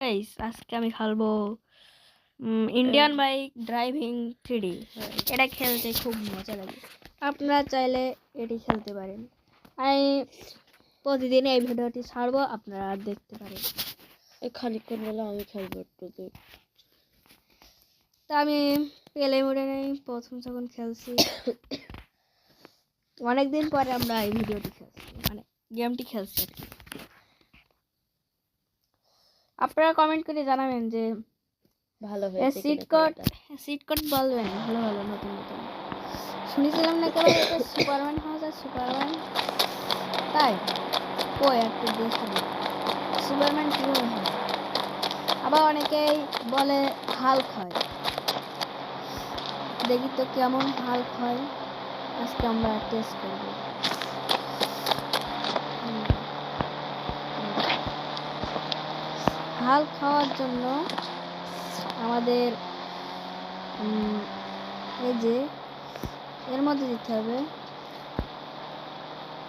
Guys আজকে আমি খেলব ইন্ডিয়ান বাইক ড্রাইভিং থ্রিডি এটা খেলতে খুব মজা লাগে। আপনারা চাইলে এটি খেলতে পারেন। আমি প্রতিদিন এই ভিডিওটি ছাড়বো আপনারা দেখতে পারেন। এই খানিকক্ষণ বেলা আমি খেলব একটু তো তা আমি পেলে মোড়ে নেই প্রথম যখন খেলছি অনেকদিন পরে আমরা এই ভিডিওটি খেলছি মানে গেমটি খেলছি আর কি। আপনারা কমেন্ট করে জানাবেন যে ভালো হয়েছে সিট কোড খেলাটা। সিট কোড বলবেন ভালো ভালো নতুন নতুন। শুনেছিলাম না কেবল সুপারম্যান হওয়া আর সুপারম্যান তাই? কই একটু দেখে নিই। সুপারম্যান কীভাবে হয় আবার অনেকেই বলে হাল্ক হয়। দেখি তো কেমন হাল্ক হয়। আজকে আমরা টেস্ট করব। হাল খাওয়ার জন্য আমাদের এই যে, এর মধ্যে দিতে হবে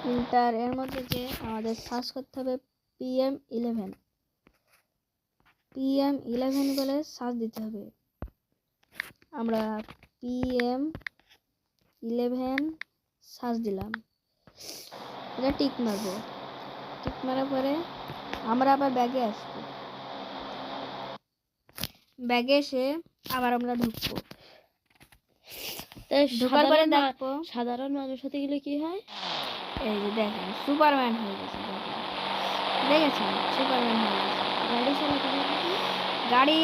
ইন্টার এর মধ্যে যে আমাদের সার্চ করতে হবে পিএম ইলেভেন। পিএম ইলেভেন বলে সার্চ দিতে হবে। আমরা পিএম ইলেভেন সার্চ দিলাম। এটা টিক মারবো। টিক মারার পরে আমরা আবার ব্যাগে আসব। ব্যাগে এসে আবার আমরা ঢুকবো। ঢোকার পরে সাধারণ দেখব। সাধারণ মানুষ হতে গেলে কি হয়? এই যে দেখেন সুপারম্যান হয়ে গেছে দেখেছেন? সুপারম্যান হয়ে গেছে। গাড়ি চালাতে গাড়ি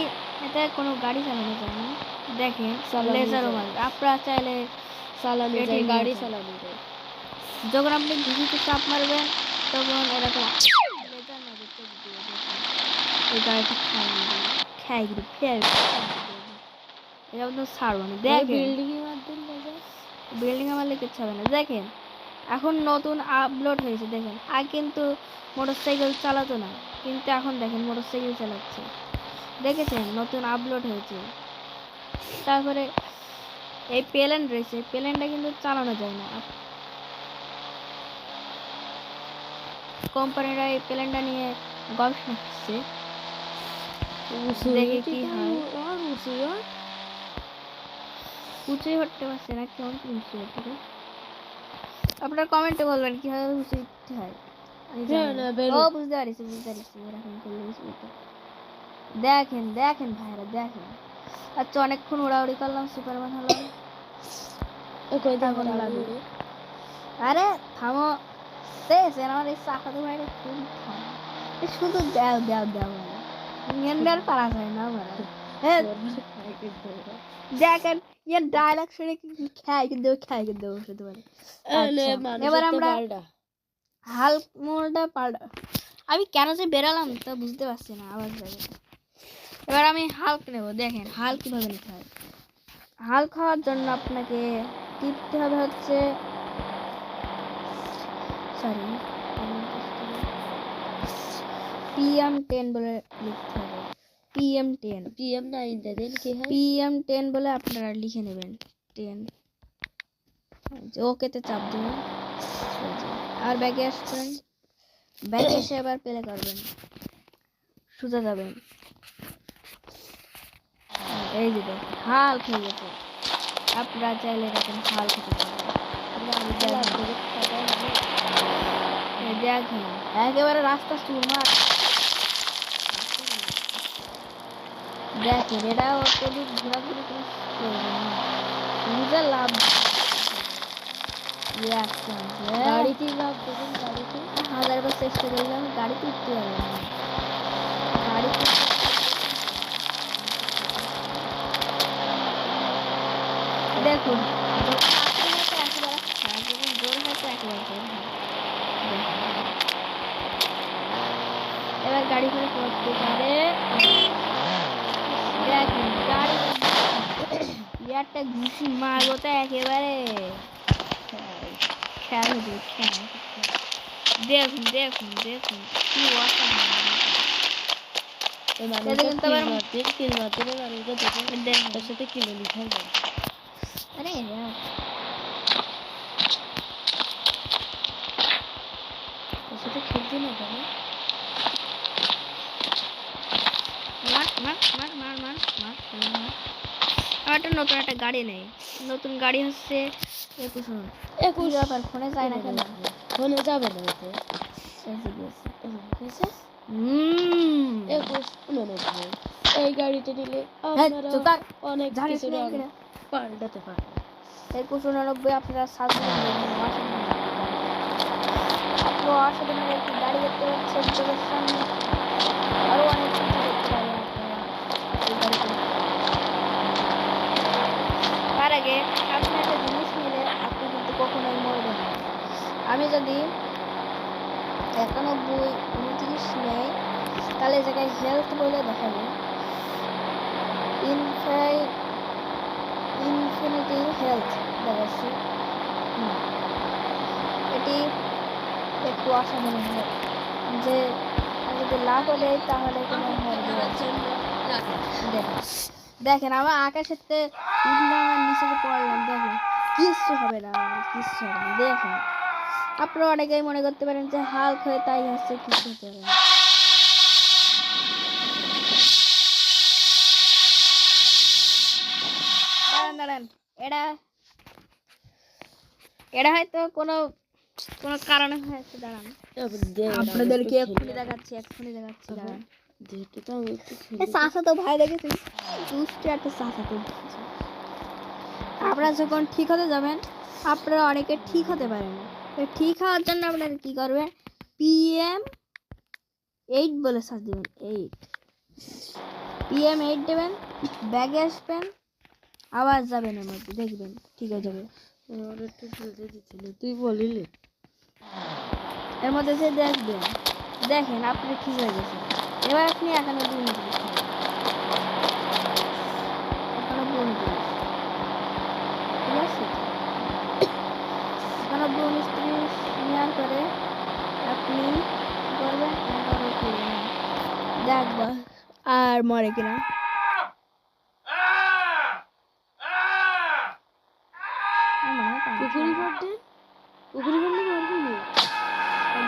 এতে কোনো গাড়ি চালানো যায় না। দেখেন লেজারও। মারবে আপনারা চাইলে চালানো যায় গাড়ি। চালানো যায়। যখন আপনি ঘুষিতে চাপ মারবেন তখন এরকম লেজার মারবে চোখ দিয়ে এই গাড়িটা খাই গিয়ে ফের এটা আপনার ছাড়বো না দেখেন বিল্ডিং আমার কিচ্ছু হবে না। দেখেন এখন নতুন আপলোড হয়েছে দেখেন। আগে কিন্তু মোটরসাইকেল চালাতো না। কিন্তু এখন দেখেন মোটরসাইকেল চালাচ্ছে। দেখেছেন? নতুন আপলোড হয়েছে। তারপরে এই প্লেন রয়েছে। প্লেনটা কিন্তু চালানো যায় না। কোম্পানিরা এই প্লেনটা নিয়ে গবেষণা করছে। দেখি কি হয়। আর উঁচু উঁচুই হতে পারছে না কেমন উঁচু হতে পারে কমেন্টে বলবেন কীভাবে উঁচু উঠতে হয়। ও বুঝতে বুঝতে এরকম করলে দেখেন দেখেন ভাইরা দেখেন। আচ্ছা অনেকক্ষণ ওড়াউড়ি করলাম সুপারম্যান লাগে? লাগে আরে থামো। আমার এই চাকাতে ভাইরা খুব থামো। শুধু দেও দেও দেও। এন্ডার পারা যায় না আমার দেখেন ইয়ে ডায়লগ শুনে খাই কিন্তু খাই কিন্তু শুধু বলে। আচ্ছা, এবার আমরা হাল মোড়টা পাল্টা। আমি কেন যে বেরালাম তা বুঝতে পারছি না আবার যাবে এবার আমি হাল্ক নেব দেখেন হাল কীভাবে নিতে হয়। হাল খাওয়ার জন্য আপনাকে টিপতে হবে হচ্ছে সরি পিএম টেন বলে লিখতে হবে। পিএম টেন পিএম নাইন দেন কি হয়? পিএম টেন বলে আপনারা লিখে নেবেন টেন ওকেতে চাপ দেবেন। আর ব্যাগে আসবেন ব্যাগে এসে আবার প্লে করবেন। সোজা যাবেন। এই যে হাল খেয়ে গেছে। আপনারা চাইলে এরকম হাল খেতে দেখেন একেবারে রাস্তা সুরমার দেখেন এরা অত্যধিক ঘোরাঘুরি করে না নিজের লাভ। লাভ দেখুন গাড়িতে। গাড়িতে গাড়িতে দেখুন যখন আপনি হয়তো একেবারে খারাপ যখন জোর হয়তো একেবারে জোর হয়। দেখুন। এবার গাড়ি করে পড়তে পারে দেখুন গাড়ি একটা ঘুষি মারবো তো একেবারে। খেয়াল দেখুন দেখুন দেখুন কি অসাধারণ ওই এটা মানুষটা কিন্তু কিল আবার- মারতে কিল মারতে ওই মানুষটা দেখুন দেখুন তার সাথে কিলো লিখা যায় আরে यार তার সাথে খেলছি না কেন একটা নতুন একটা গাড়ি নেই। নতুন গাড়ি হচ্ছে একুশ একুশ। ব্যাপার ফোনে যায় না কেন? ফোনে যাবে না এতে একুশ উননব্বই এই গাড়িটা নিলে হ্যাঁ, আপনারা অনেক কিছু? পাল্টাতে পারেন একুশ উনানব্বই আপনারা সাত তো অসাধারণ একটি গাড়ি দেখতে পাচ্ছেন সামনে। আরও অনেক কিছু দেখতে পাবেন আপনারা এই গাড়িতে। তার আগে আপনি একটা জিনিস নিলে আপনি কিন্তু কখনোই মরবেন না। আমি যদি একানব্বই উনত্রিশ নেই তাহলে জায়গায় হেলথ বলে দেখাবে। ইনফাই ইনফিনিটি হেলথ দেখাচ্ছে। এটি একটু অসাধারণ হয় যে যদি লাভ হলে তাহলে কোনো মরবে না। দেখেন আমার আকাশের উঠলাম আর নিচে পড়লাম দেখেন। কিচ্ছু হবে না কিচ্ছু হবে না দেখেন। আপনারা অনেকেই মনে করতে পারেন যে হাল্ক হয়ে তাই হচ্ছে কিছু পারে দাঁড়ান দাঁড়ান এটা এটা হয়তো কোনো কোনো কারণে হয়েছে দাঁড়ান। আপনাদেরকে এক্ষুনি দেখাচ্ছি এক্ষুনি দেখাচ্ছি দাঁড়ান। তো আমি একটু চাষা তো ভাই দেখেছি দুষ্ট একটা চাষা তো। আপনারা যখন ঠিক হতে যাবেন আপনারা অনেকে ঠিক হতে পারেন। ঠিক হওয়ার জন্য আপনারা কি করবেন? পিএম এইট বলে সার্চ দেবেন এইট পিএম এইট দেবেন ব্যাগে আসবেন আবার যাবেন এর মধ্যে দেখবেন ঠিক হয়ে যাবে। আমার দিচ্ছিল তুই বলিলি। এর মধ্যে সে দেখবেন দেখেন আপনি ঠিক হয়ে গেছে। এবার আপনি উনত্রিশ নেবেন। একানব্বই উনত্রিশ ঠিক আছে? একানব্বই উনত্রিশ নেওয়ার পরে আপনি করবেন এগারো দেখবা আর মরে কিনা। পুকুরি পাড়তে? পুকুরি পাড়লে মারবি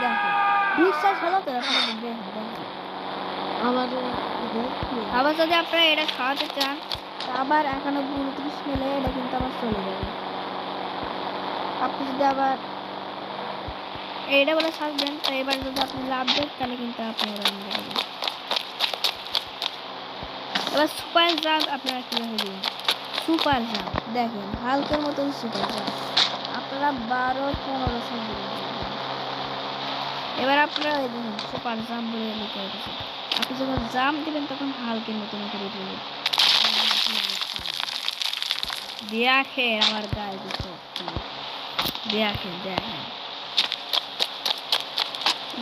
দেখো। বিশ্বাস হলো তো এখন আবার যদি আপনারা এটা খাওয়াতে চান, আবার একানব্বই উনত্রিশ এটা কিন্তু চলে যাবে। আপনি যদি আবার বলে তো এবার যদি আপনি লাভ দেন, তাহলে কিন্তু আপনি এবার সুপার জাম্প আপনারা কীভাবে সুপার জাম্প দেখেন, হালকের মতন সুপার জাম্প আপনারা বারো, পনেরো সেকেন্ড এবার আপনারা সুপার জাম্প বলে আপনি যখন জাম্প দিবেন, তখন হালকের মতন করে দিবেন। দেখেন আমার গায়ে দেখেন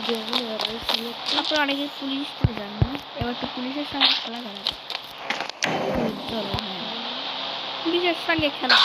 দেখুন এবার আমি select আপনারা অনেকে পুলিশ তো যান না, এবার তো পুলিশের সঙ্গে খেলা করা পুলিশের সঙ্গে খেলা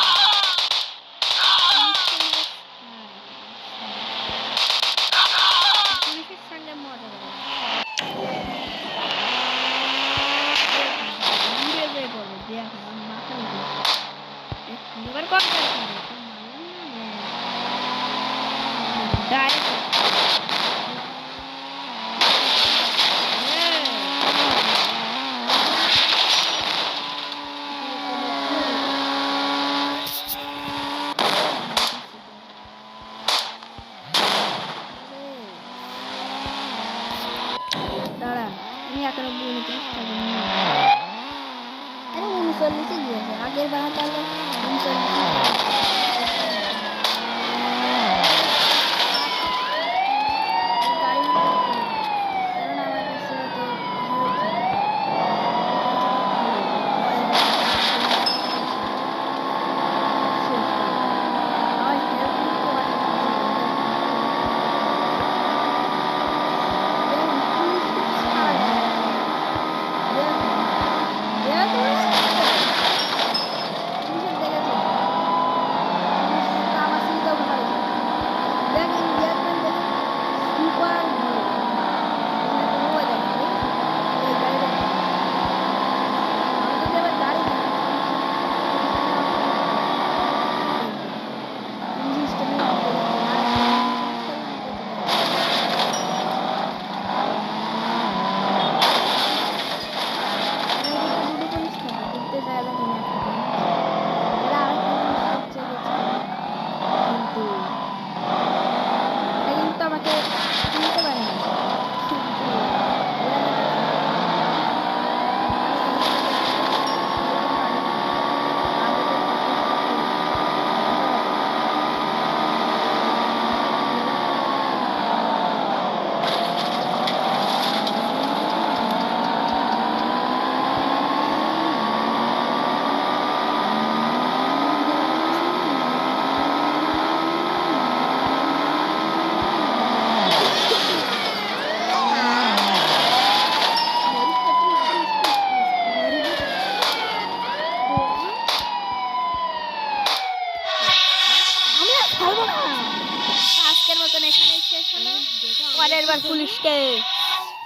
এবার পুলিশকে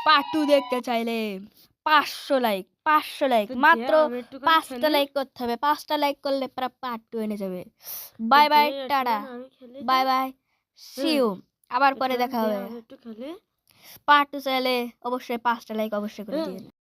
পাটু টু দেখতে চাইলে পাঁচশো লাইক পাঁচশো লাইক মাত্র পাঁচটা লাইক করতে হবে। পাঁচটা লাইক করলে পুরো পার্ট টু এনে যাবে। Bye bye tata. Bye bye see you আবার পরে দেখা হবে। পার্ট টু চাইলে অবশ্যই পাঁচটা লাইক অবশ্যই করে। দিবেন